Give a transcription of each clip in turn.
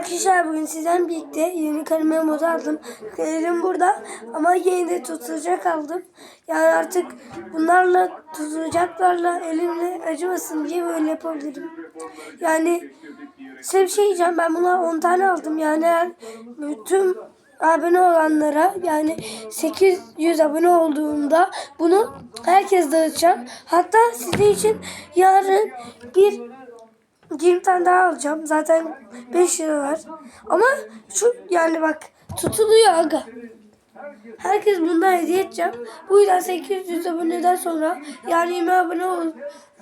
arkadaşlar bugün sizden birlikte yeni kaleme moda aldım. Kalemim burada ama yine de tutulacak aldım. Yani artık bunlarla tutulacaklarla elimle acımasın diye böyle yapabilirim. Yani size bir şey diyeceğim ben buna 10 tane aldım. Yani bütün abone olanlara yani 800 abone olduğunda bunu herkes dağıtacağım. Hatta sizin için yarın bir 20 tane daha alacağım. Zaten 5 lira var. Ama şu yani bak tutuluyor aga. Herkes bundan hediye edeceğim. Bu yüzden 800 aboneden sonra yani 20 abone ol.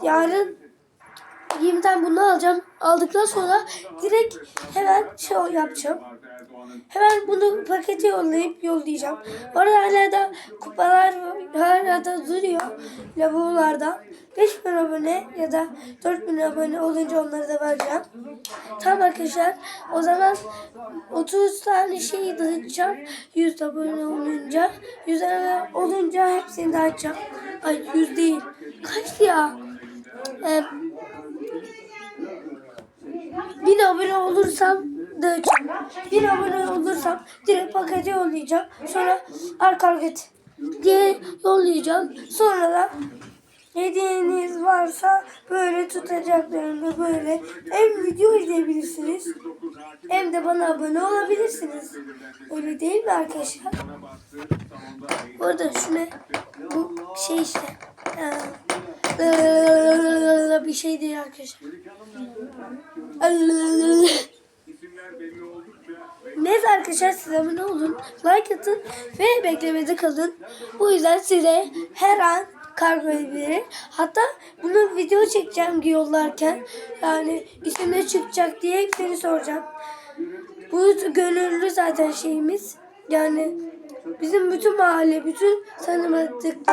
Yarın 20 tane bunu alacağım. Aldıktan sonra direkt hemen şey yapacağım. Hemen bunu pakete yollayıp yollayacağım. Orada hala da kupalar hala da duruyor lavuğlardan. 5000 abone ya da 4000 abone olunca onları da vereceğim. Tamam arkadaşlar. O zaman 30 tane şeyi dağıtacağım. 100 abone olunca. 100 abone olunca hepsini dağıtacağım. Ay 100 değil. Kaç ya? Ee, abone olursam dağıtacağım. 1000 abone olursam direkt pakete yollayacağım. Sonra arka hareket diye yollayacağım. Sonra da hediyeniz varsa böyle tutacaklarını böyle hem video izleyebilirsiniz hem de bana abone olabilirsiniz. Öyle değil mi arkadaşlar? Orada şuna bu şey işte. Bir şey değil arkadaşlar. Neyse arkadaşlar siz abone olun, like atın ve beklemede kalın. Bu yüzden size her an kargo edebilirim. Hatta bunu video çekeceğim yollarken. Yani isimde çıkacak diye hepsini soracağım. Bu gönüllü zaten şeyimiz. Yani bizim bütün mahalle, bütün tanımadık